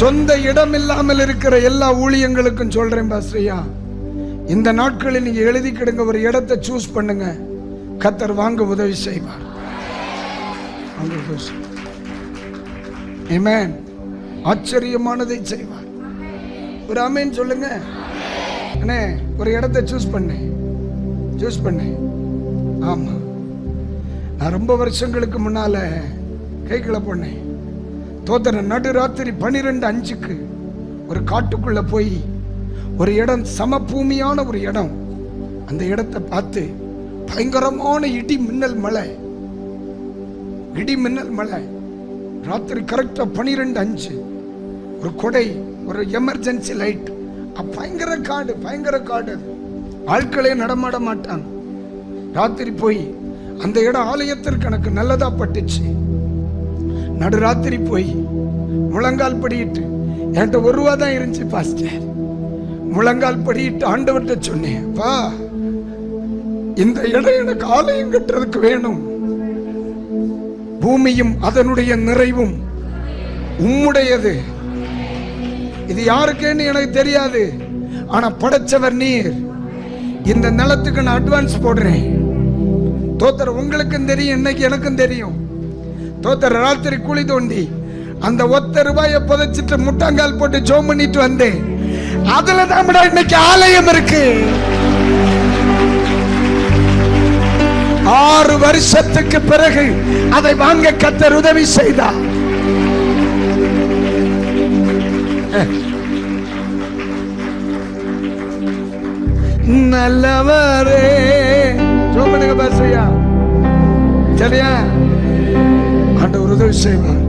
சொந்த இடம் இல்லாமல் இருக்கிற எல்லா ஊழியங்களுக்கும் சொல்றேன் பாஸ்ரியா. இந்த நாட்களில் நீங்க எழுதி கிடுங்க ஒரு இடத்தை சூஸ் பண்ணுங்க. கத்தர் வாங்க உதவி செய்வார். ஆச்சரியமானதை செய்வார். ஒரு அமைன் சொல்லுங்க. அண்ணே ஒரு இடத்தை சூஸ் பண்ணேன் சூஸ் பண்ணேன் ஆமா. நான் ரொம்ப வருஷங்களுக்கு முன்னால கைகளை போனேன் தோத்தன நடுராத்திரி பனிரெண்டு அஞ்சுக்கு ஒரு காட்டுக்குள்ள போய் ஒரு இடம் சமபூமியான ஒரு இடம். அந்த இடத்தை பார்த்து பயங்கரமான இடி மின்னல் மழை. இடி மின்னல் மழை. ராத்திரி கரெக்டா பனிரெண்டு அஞ்சு. ஒரு கொடை ஒரு எமர்ஜென்சி லைட் பயங்கர காடு பயங்கர காடு ஆட்களே நடமாட மாட்டாங்க. ராத்திரி போய் அந்த இடம் ஆலயத்திற்கு எனக்கு நல்லதா பட்டுச்சு. நடுராத்திரி போய் முழங்கால் படியிட்டு என்கிட்ட ஒரு ரூபா தான் இருந்துச்சு பாஸ்டர். முழங்கால் படியிட்டு ஆண்டவர்கிட்ட சொன்னேன் வா இந்த இடம் எனக்கு ஆலயம் கட்டுறதுக்கு வேணும். பூமியும் அதனுடைய நிறைவும் உம்முடையது. இது யாருக்குன்னு எனக்கு தெரியாது. ஆனா படைச்சவர் நீர். இந்த நிலத்துக்கு நான் அட்வான்ஸ் போடுறேன். தோத்தர் உங்களுக்கும் தெரியும் இன்னைக்கு எனக்கும் தெரியும். தோத்தர் ராத்திரி குழி தோண்டி அந்த ஒத்த ரூபாயை புதைச்சிட்டு முட்டாங்கால் போட்டு ஜோம் பண்ணிட்டு வந்தேன். அதுல தான் இன்னைக்கு ஆலயம் இருக்கு. ஆறு வருஷத்துக்கு பிறகு அதை வாங்க கத்தர் உதவி செய்தார். நல்லவரே ஆண்டவர் உதவி செய்வார்